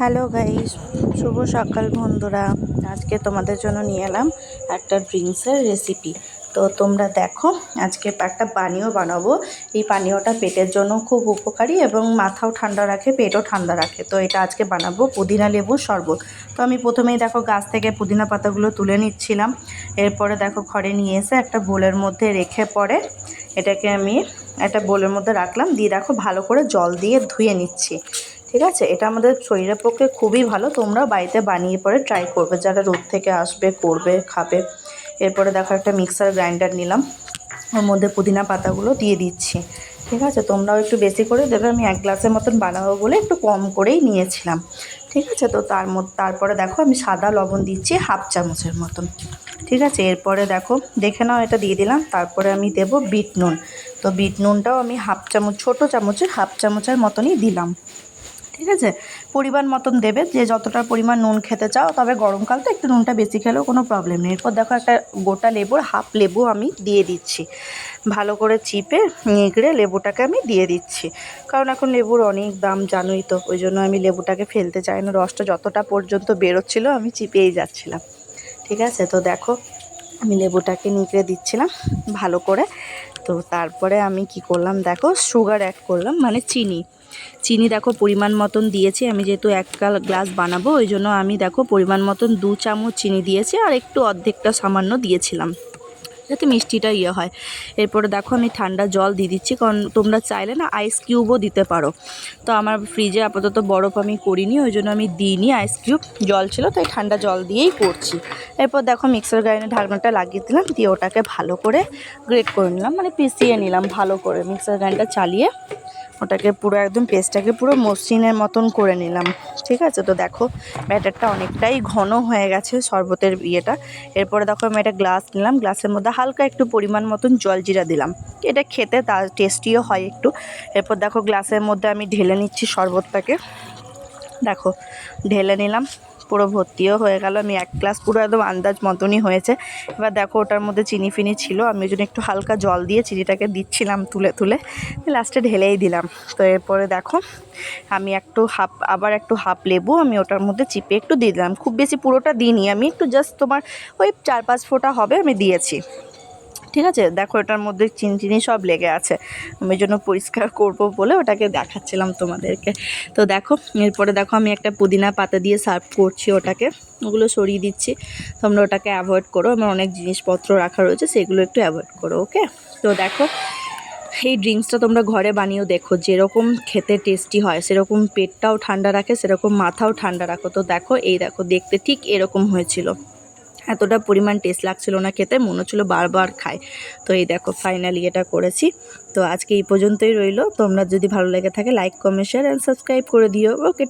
Hello guys, শুভ সকাল বন্ধুরা। আজকে তোমাদের জন্য নিয়ে এলাম একটা ড্রিঙ্কসের রেসিপি। তো তোমরা দেখো, আজকে একটা পানীয় বানাবো। এই পানীয়টা পেটের জন্য খুব উপকারী এবং মাথাও ঠান্ডা রাখে, পেটও ঠান্ডা রাখে। তো এটা আজকে বানাবো পুদিনা লেবুর শরবত। তো আমি প্রথমেই দেখো গাছ থেকে পুদিনা পাতাগুলো তুলে নিচ্ছিলাম। এরপরে দেখো ঘরে নিয়ে এসে একটা বোলের মধ্যে রেখে পরে এটাকে আমি একটা বোলের মধ্যে রাখলাম। দিয়ে দেখো ভালো করে জল দিয়ে ধুয়ে নিচ্ছি। ঠিক আছে? এটা আমাদের শরীরের পক্ষে খুবই ভালো। তোমরা বাড়িতে বানিয়ে পরে ট্রাই করবে। যারা রোদ থেকে আসবে, করবে, খাবে। এরপরে দেখো একটা মিক্সার গ্রাইন্ডার নিলাম। ওর মধ্যে পুদিনা পাতাগুলো দিয়ে দিচ্ছি। ঠিক আছে? তোমরাও একটু বেশি করে দেবে। আমি এক গ্লাসের মতন বানাবো বলে একটু কম করেই নিয়েছিলাম। ঠিক আছে? তো তার মধ্যে তারপরে দেখো আমি সাদা লবণ দিচ্ছি হাফ চামচের মতন। ঠিক আছে? এরপরে দেখো, দেখে নাও এটা দিয়ে দিলাম। তারপরে আমি দেব বিট নুন। তো বিট নুনটাও আমি হাফ চামচ, ছোটো চামচের হাফ চামচের মতনই দিলাম। ঠিক আছে? পরিমাণ মতন দেবে, যে যতটা পরিমাণ নুন খেতে চাও, তবে গরমকাল তো একটু নুনটা বেশি খেলেও কোনো প্রবলেম নেই। এরপর দেখো একটা গোটা লেবুর হাফ লেবু আমি দিয়ে দিচ্ছি। ভালো করে চিপে নিগড়ে লেবুটাকে আমি দিয়ে দিচ্ছি। কারণ এখন লেবুর অনেক দাম, জানোই তো, ওই জন্য আমি লেবুটাকে ফেলতে চাই না। রসটা যতটা পর্যন্ত বেরোচ্ছিলো, আমি চিপেই যাচ্ছিলাম। ঠিক আছে? তো দেখো, আমি লেবুটাকে নিগড়ে দিচ্ছিলাম ভালো করে। তো তারপরে আমি কি করলাম, দেখো সুগার অ্যাড করলাম মানে চিনি। চিনি দেখো পরিমাণ মতন দিয়েছি, আমি যেহেতু এক গ্লাস বানাবো, ওই জন্য আমি দেখো পরিমাণ মতন দু চামচ চিনি দিয়েছি, আর একটু অর্ধেকটা সামান্য দিয়েছিলাম, যাতে মিষ্টিটা ইয়ে হয়। এরপরে দেখো আমি ঠান্ডা জল দিয়ে দিচ্ছি, কারণ তোমরা চাইলে না আইস কিউবও দিতে পারো। তো আমার ফ্রিজে আপাতত বরফ আমি করিনি, ওই জন্য আমি দিইনি আইস কিউব জল ছিল, তাই ঠান্ডা জল দিয়েই করছি। এরপর দেখো মিক্সার গ্রাইন্ডার ঢাকনাটা লাগিয়ে দিলাম, দিয়ে ওটাকে ভালো করে গ্রেট করে নিলাম মানে পিষিয়ে নিলাম ভালো করে মিক্সার গ্রাইন্ডার চালিয়ে। ওটাকে পুরো একদম পেস্টটাকে পুরো মসৃণের মতন করে নিলাম, ঠিক আছে? তো দেখো ব্যাটারটা অনেকটাই ঘন হয়ে গেছে শরবতের ইয়েটা। এরপরে দেখো আমি একটা গ্লাস নিলাম গ্লাসের মধ্যে হালকা একটু পরিমাণ মতন জলজিরা দিলাম। এটা খেতে তার টেস্টিও হয় একটু। এরপর দেখো গ্লাসের মধ্যে আমি ঢেলে নিচ্ছি শরবতটাকে। দেখো, ঢেলে নিলাম। পুরো ভর্তিও হয়ে গেল। আমি এক গ্লাস পুরো একদম আন্দাজ মতনই হয়েছে। এবার দেখো, ওটার মধ্যে চিনি ফিনি ছিল। আমি ওই জন্য একটু হালকা জল দিয়ে চিনিটাকে দিচ্ছিলাম তুলে তুলে। লাস্টে ঢেলেই দিলাম। তো এরপরে দেখো, আমি একটু হাফ, আবার একটু হাফ লেবু আমি ওটার মধ্যে চিপে একটু দিয়ে দিলাম। খুব বেশি পুরোটা দিইনি। আমি একটু জাস্ট তোমার ওই চার পাঁচ ফোঁটা হবে আমি দিয়েছি। ঠিক আছে? দেখো, এটার মধ্যে চিনি চিনি সব লেগে আছে। আমি জন্য পরিষ্কার করব বলে ওটাকে দেখাচ্ছিলাম তোমাদেরকে। তো দেখো, এরপরে দেখো, আমি একটা পুদিনা পাতা দিয়ে সার্ভ করছি ওটাকে। ওগুলো সরিয়ে দিচ্ছি। তোমরা ওটাকে অ্যাভয়েড করো। আমার অনেক জিনিসপত্র রাখা রয়েছে, সেগুলো একটু অ্যাভয়েড করো ওকে তো দেখো, এই ড্রিঙ্কসটা তোমরা ঘরে বানিয়েও দেখো। যেরকম খেতে টেস্টি হয়, সেরকম পেটটাও ঠান্ডা রাখে, সেরকম মাথাও ঠান্ডা রাখো। তো দেখো, এই দেখো, দেখতে ঠিক এরকম হয়েছিল। এতটা পরিমাণ টেস্ট লাগছিল না খেতে, মনে হচ্ছিল বারবার খায় তো এই দেখো ফাইনালি এটা করেছি। তো আজকে এই পর্যন্তই রইল। তোমরা যদি ভালো লেগে থাকে like comment share and subscribe করে দিও। ওকে